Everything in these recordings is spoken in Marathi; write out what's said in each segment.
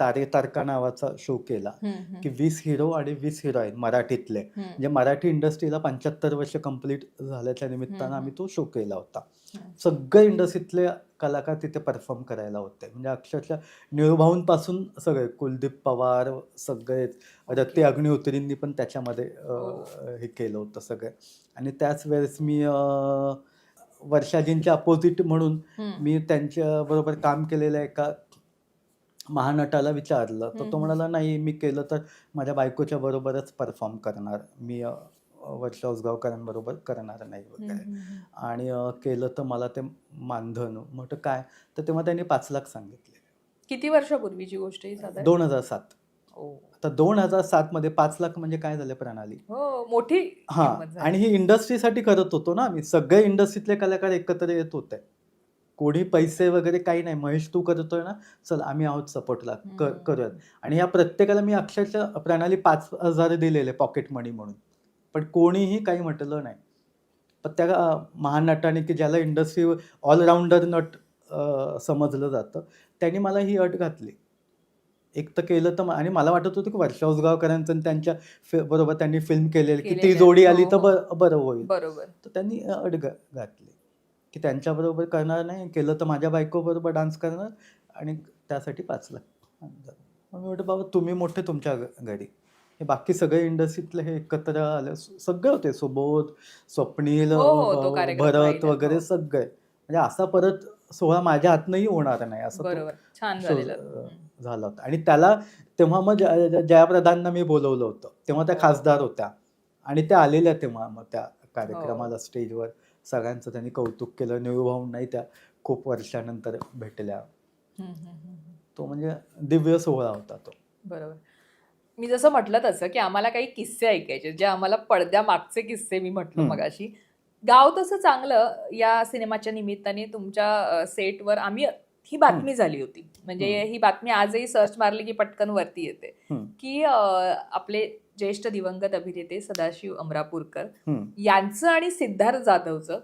तारे तारका नावाचा शो केला की वीस हिरो आणि वीस हिरोईन मराठीतले म्हणजे मराठी इंडस्ट्रीला पंच्याहत्तर वर्ष कंप्लीट झाल्याच्या निमित्तानं. आम्ही तो शो केला होता. सगळे इंडस्ट्रीतले कलाकार तिथे परफॉर्म करायला होते म्हणजे अक्षरशः निळूभाऊंपासून सगळे कुलदीप पवार सगळेच रत्ती अग्निहोत्रींनी पण त्याच्यामध्ये हो. केलं होतं सगळं आणि त्याच वेळेस मी वर्षाजींच्या अपोजिट म्हणून. मी त्यांच्या बरोबर काम केलेल्या एका महानटाला विचारलं तर तो. म्हणाला नाही मी केलं तर माझ्या बायकोच्या बरोबरच परफॉर्म करणार. मी वर्षा उसगावकरांबरोबर करणार नाही वगैरे. आणि केलं तर मला ते मानधन. म्हटलं काय? तर तेव्हा त्यांनी पाच लाख सांगितले. किती वर्षापूर्वीची गोष्ट ही दोन हजार सात. आता दोन हजार सात मध्ये पाच लाख म्हणजे काय झालं प्रणाली? हो मोठी हा. आणि ही इंडस्ट्रीसाठी करत होतो ना आम्ही. सगळे इंडस्ट्रीतले कलाकार एकत्र येत होते. कोणी पैसे वगैरे काही नाही. महेश तू करतोय ना चल आम्ही आहोत सपोर्टला. करूयात. आणि ह्या प्रत्येकाला मी अक्षरशः प्रणाली पाच हजार दिलेले पॉकेट मनी म्हणून. पण कोणीही काही म्हटलं नाही. पण त्या महानटाने की ज्याला इंडस्ट्री ऑलराऊंडर नट समजलं जातं त्यांनी मला ही अट घातली. एक तर केलं तर आणि मला वाटत होतं की वर्षा उसगावकरांचं आणि त्यांच्या फि- बरोबर त्यांनी फिल्म केलेली की ती. जोडी आली हो, तर हो. बरं होईल. बरोबर. तर त्यांनी अट घातली. की त्यांच्याबरोबर करणार नाही केलं तर माझ्या बायकोबरोबर डान्स करणार आणि त्यासाठी पाच लाख मग मी म्हटलं बाबा तुम्ही मोठे तुमच्या घरी हे बाकी सगळे इंडस्ट्रीतले हे एकत्र आले सगळे होते सुबोध स्वप्नील हो, हो, भरत वगैरे हो. सगळे म्हणजे असा परत सोहळा माझ्या हातनंही होणार नाही असं. झाला होता आणि त्याला तेव्हा मग जयाप्रधानना मी बोलवलं होतं तेव्हा त्या. खासदार होत्या आणि त्या आलेल्या तेव्हा मग त्या. कार्यक्रमाला स्टेजवर सगळ्यांचं त्यांनी कौतुक केलं. नाही त्या खूप वर्षानंतर भेटल्या. तो म्हणजे दिव्य सोहळा होता तो. बरोबर. मी जसं म्हटलं तसं की आम्हाला काही किस्से ऐकायचे जे आम्हाला पडद्या मागचे किस्से मी म्हटलं. मगाशी. गाव तसं चांगलं या सिनेमाच्या निमित्ताने तुमच्या सेटवर आम्ही ही बातमी झाली होती. म्हणजे. ही बातमी आजही सर्च मारली की पटकन वरती येते. की आपले ज्येष्ठ दिवंगत अभिनेते सदाशिव अमरापूरकर यांचं आणि सिद्धार्थ जाधवचं.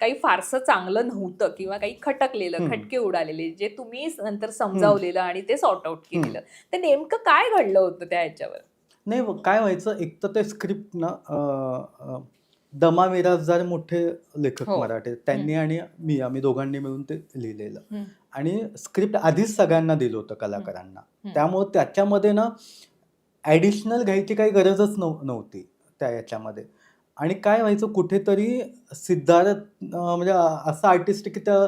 काही फारसं चांगलं नव्हतं किंवा काही खटकलेलं. खटके उडालेले जे तुम्ही नंतर समजावलेलं आणि ते सॉर्ट आउट केलेलं. ते नेमकं काय घडलं होतं त्या ह्याच्यावर? नाही काय व्हायचं? एक तर ते स्क्रिप्ट ना दमा मिराजदार मोठे लेखक हो. मराठी त्यांनी आणि मी आम्ही दोघांनी मिळून ते लिहिलेलं. आणि स्क्रिप्ट आधीच सगळ्यांना दिलं होतं कलाकारांना. त्यामुळं त्याच्यामध्ये ना ॲडिशनल घ्यायची काही गरजच नव नव्हती त्या याच्यामध्ये. आणि काय व्हायचं कुठेतरी सिद्धार्थ म्हणजे असा आर्टिस्ट की त्या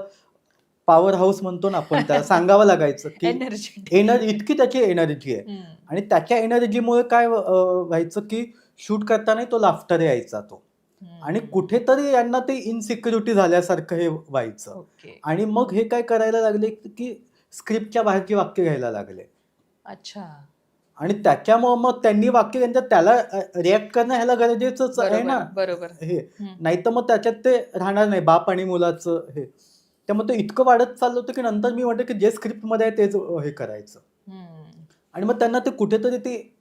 पॉवर हाऊस म्हणतो ना आपण त्याला सांगावं लागायचं की एनर्जी इतकी त्याची एनर्जी आहे. आणि त्याच्या एनर्जीमुळे काय व्हायचं की शूट करताना तो लाफ्टर यायचा तो. आणि कुठेतरी यांना ते इनसिक्युरिटी झाल्यासारखं हे व्हायचं. आणि मग हे काय करायला लागले की स्क्रिप्टच्या बाहेरची वाक्य घ्यायला लागले. अच्छा. आणि त्याच्यामुळे मग त्यांनी वाक्य त्यांच्या त्याला रिॲक्ट करणं ह्याला गरजेचंच आहे ना. बरोबर. हे. नाही तर मग त्याच्यात ते राहणार नाही बाप आणि मुलाचं हे. त्यामुळे ते इतकं वाढत चाललं होतं की नंतर मी म्हटलं की जे स्क्रिप्टमध्ये आहे तेच हे करायचं. आणि मग त्यांना ते कुठेतरी ते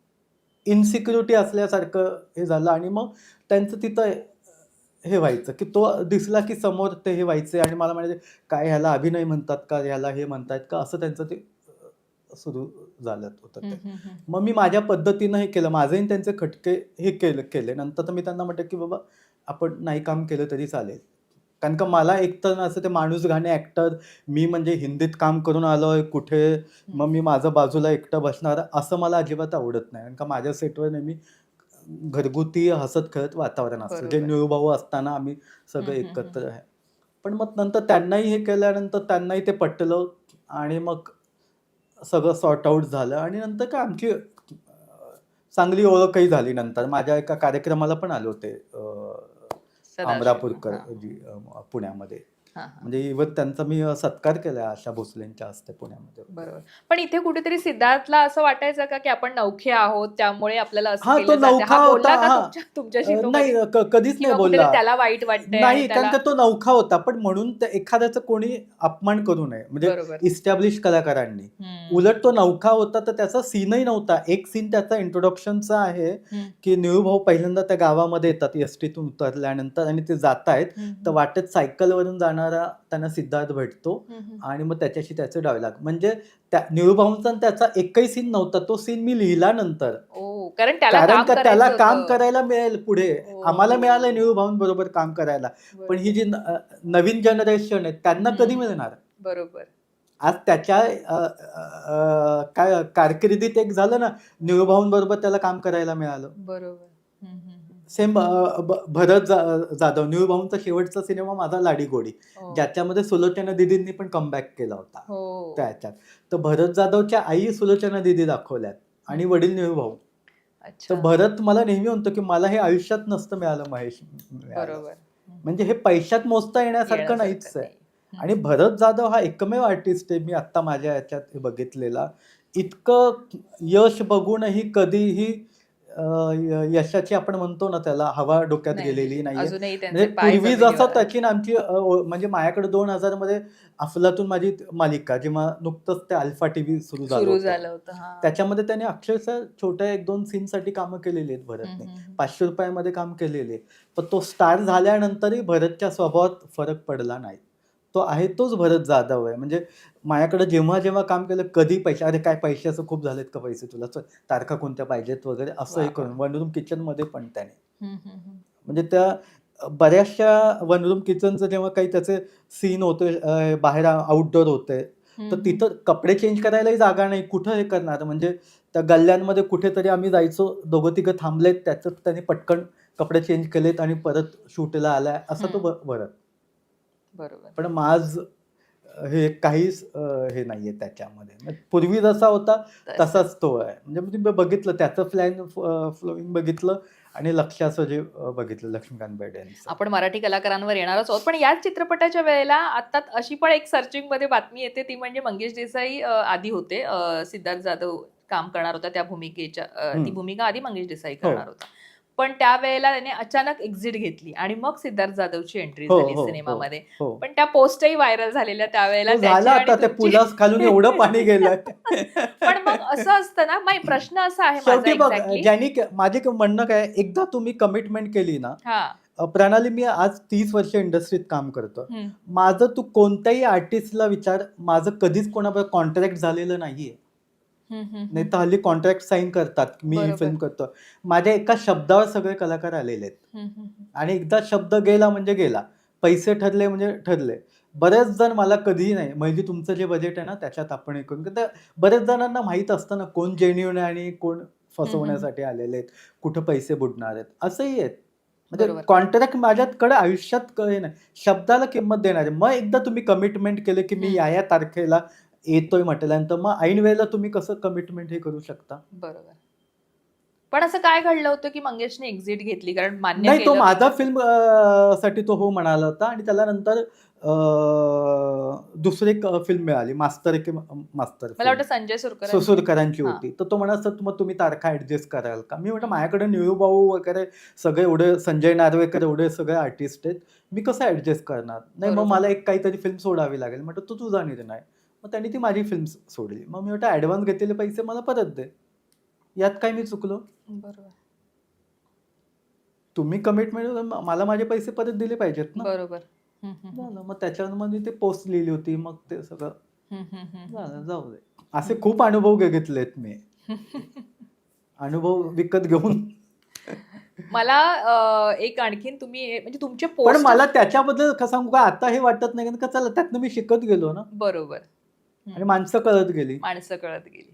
इनसिक्युरिटी असल्यासारखं हे झालं आणि मग त्यांचं तिथं हे व्हायचं की तो दिसला की समोर ते हे व्हायचे आणि मला म्हणायचे काय ह्याला अभिनय म्हणतात का? ह्याला हे म्हणतात का? असं त्यांचं ते सुरू झालं होतं ते. मग मी माझ्या पद्धतीनं हे केलं. माझेही त्यांचे खटके हे केलं केले. नंतर तर मी त्यांना म्हटलं की बाबा आपण नाही काम केलं तरी चालेल. कारण का मला एकतर असं ते माणूस गाणे ॲक्टर मी म्हणजे हिंदीत काम करून आलोय कुठे? मग मी माझं बाजूला एकटं बसणार असं मला अजिबात आवडत नाही. कारण का माझ्या सेटवर नेहमी घरगुती हसत खेळत वातावरण असतं जे बरोबर. निळूभाऊ असताना आम्ही सगळं हम्म, हम्म, एकत्र आहे पण मग नंतर त्यांनाही हे केल्यानंतर त्यांनाही ते पटलं आणि मग सगळं सॉर्ट आऊट झालं आणि नंतर काय आमची अं, चांगली ओळखही झाली नंतर माझ्या एका कार्यक्रमाला पण आले होते अं, सदाशिव. अमरापूरकर जी अं, पुण्यामध्ये. म्हणजे इव्हन त्यांचा मी सत्कार केला आशा भोसलेंच्या हस्ते पुण्यामध्ये. बरोबर. पण इथे कुठेतरी सिद्धार्थला असं वाटायचं का की आपण नौखे आहोत त्यामुळे आपल्याला हा, तो? नौखा होता, तुमच्याशी नाही कधीच नाही बोलला. त्याला वाईट वाटतंय नाही कारण का तो नौखा होता पण म्हणून एखाद्याचं कोणी अपमान करू नये. म्हणजे इस्टॅब्लिश कलाकारांनी. उलट तो नौखा होता तर त्याचा सीनही नव्हता. एक सीन त्याचा इंट्रोडक्शनचा आहे. की निळूभाऊ पहिल्यांदा त्या गावामध्ये येतात एस टीतून उतरल्यानंतर आणि ते जात आहेत. तर वाटेत सायकलवरून जाणार करणारा त्यांना सिद्धार्थ भेटतो. आणि मग त्याच्याशी त्याचे डायलॉग म्हणजे त्या निळूभाऊंचा त्याचा एकही सीन नव्हता तो सीन मी लिहिला नंतर कारण त्याला काम का त्याला करायचं काम होतं. करायला मिळेल पुढे हो. आम्हाला मिळालं निळूभाऊं बरोबर काम करायला पण ही जी नवीन जनरेशन आहे त्यांना कधी. मिळणार बरोबर आज त्याच्या काय कारकिर्दीत एक झालं ना निळूभाऊंबरोबर त्याला काम करायला मिळालं बरोबर. सेम भरत जाधव निळूभाऊंचा शेवटचा सिनेमा माझा लाडी गोडी हो. ज्याच्यामध्ये सुलोचना दिदींनी पण कमबॅक केला होता हो त्याच्यात तर भरत जाधवच्या आई सुलोचना दिदी दाखवल्यात आणि वडील निळूभाऊ अच्छा तर भरत मला नेहमी म्हणतो की मला हे आयुष्यात नसतं मिळालं महेश. बरोबर. म्हणजे हे पैशात मोजता येण्यासारखं नाहीच आहे. आणि भरत जाधव हा एकमेव आर्टिस्ट आहे मी आत्ता माझ्या याच्यात बघितलेला इतकं यश बघूनही कधीही यशाची आपण म्हणतो ना त्याला हवा डोक्यात नाही, गेलेली त्यांचे म्हणजे पूर्वी जसं आहेत. त्याची ना आमची म्हणजे माझ्याकडे दोन हजारमध्ये अफलातून माझी मालिका जेव्हा नुकतंच ते अल्फा टीव्ही सुरू झालं होतं. त्याच्यामध्ये त्याने अक्षरशः छोट्या एक दोन सीन साठी कामं केलेली आहेत भरतने. पाचशे रुपयामध्ये काम केलेले पण तो स्टार झाल्यानंतरही भरतच्या स्वभावात फरक पडला नाही तो आहे तोच भरत जाधव आहे. म्हणजे माझ्याकडे जेव्हा जेव्हा काम केलं कधी पैसे अरे काय पैशाचं खूप झालेत का पैसे तुला? चल, तारखा कोणत्या पाहिजेत वगैरे असंही वा. करून. वन रूम किचनमध्ये पण त्याने. म्हणजे त्या बऱ्याचशा वन रूम किचनचं जेव्हा काही त्याचे सीन होते बाहेर आउटडोर होते तर तिथं कपडे चेंज करायलाही जागा नाही. कुठं हे करणार? म्हणजे त्या गल्ल्यांमध्ये कुठेतरी आम्ही जायचो दोघं तिघं थांबलेत त्याच्यात त्याने पटकन कपडे चेंज केलेत आणि परत शूटला आलाय. असं तो भरत. बरोबर. पण माझ हे काहीच हे नाहीये त्याच्यामध्ये. पूर्वी जसा होता तसाच तो आहे. म्हणजे मी बघितलं त्याचं फ्लॅन फ्लोईंग बघितलं आणि लक्ष्याचं जे बघितलं लक्ष्मीकांत बेर्डे यांचं. आपण मराठी कलाकारांवर येणारच आहोत. पण याच चित्रपटाच्या वेळेला आता अशी पण एक सर्चिंगमध्ये बातमी येते. ती म्हणजे मंगेश देसाई आधी होते. सिद्धार्थ जाधव काम करणार होता त्या भूमिकेच्या ती. भूमिका आधी मंगेश देसाई हो. करणार होता. पण त्यावेळेला त्याने अचानक एक्झिट घेतली आणि मग सिद्धार्थ जाधवची एंट्री हो, झाली हो, हो. सिनेमामध्ये. हो. पण त्या पोस्टही व्हायरल झालेल्या त्यावेळेला त्याची झालं आणि आता ते तुमची. पुलास खालून एवढं पाणी गेलं पण मग असं असतं ना माही प्रश्न असा आहे माझा शेवटी बघ एक्झॅक्टली ज्यांनी के- माझे क- म्हणणं काय एकदा तुम्ही कमिटमेंट केली ना हा. अ, प्रणाली मी आज तीस वर्ष इंडस्ट्रीत काम करतो हम्म, माझं तू कोणत्याही आर्टिस्टला विचार माझं कधीच कोणाबरोबर कॉन्ट्रॅक्ट झालेलं नाहीये. नाही तर हल्ली कॉन्ट्रॅक्ट साईन करतात मी ही. फिल्म करतो. माझ्या एका शब्दावर सगळे कलाकार आलेले आहेत. आणि एकदा शब्द गेला म्हणजे गेला. पैसे ठरले म्हणजे ठरले. बरेच जण मला कधीही नाही म्हणजे तुमचं जे बजेट आहे ना त्याच्यात आपण हे करून तर बरेच जणांना माहीत असतं ना कोण जेन्युन आहे आणि कोण फसवण्यासाठी आलेले आहेत. कुठं पैसे बुडणार आहेत. असंही आहेत. म्हणजे. कॉन्ट्रॅक्ट माझ्याकडे आयुष्यात क- हे नाही शब्दाला किंमत देणार. आहे मग एकदा तुम्ही कमिटमेंट केले की मी. या या तारखेला येतोय म्हटल्यानंतर मग ऐन वेळेला तुम्ही कसं कमिटमेंट हे करू शकता? बरोबर. पण असं काय घडलं होतं की मंगेशने एक्झिट घेतली? कारण मान्य नाही तो केलं. माझा. फिल्मसाठी तो हो म्हणाला होता आणि त्याला नंतर अं, दुसरी एक फिल्म मिळाली. मास्तर एक मास्तर मला वाटतं संजय सुरकर सुसूरकरांची हा. होती. तर तो म्हणा सर मग तुम्ही तारखा ऍडजस्ट कराल का? मी म्हटलं माझ्याकडे निळूभाऊ वगैरे सगळे एवढे संजय नार्वेकर एवढे सगळे आर्टिस्ट आहेत. मी कसं ऍडजस्ट करणार? नाही मग बरोबर. मला एक काहीतरी फिल्म सोडावी लागेल. म्हटलं तो तुझा निर्णय. मग त्यांनी ती माझी फिल्म सोडली. मग मी म्हटलं ऍडव्हान्स घेतलेले पैसे मला परत दे. यात काय मी चुकलो? बरोबर. तुम्ही कमिटमेंट मला माझे पैसे परत दिले पाहिजेत ना? बरोबर. झालं मग त्याच्यावर मग मी ते पोस्ट लिहिली होती मग ते सगळं. झालं. जाऊ दे. असे खूप अनुभव घेतलेत मी. अनुभव विकत घेऊन. मला एक आणखीन तुम्ही म्हणजे तुमचे पण मला त्याच्याबद्दल सांगू का? आता हे वाटत नाही का चला त्यातनं मी शिकत गेलो ना? बरोबर. आणि माणसं कळत गेली. माणसं कळत गेली.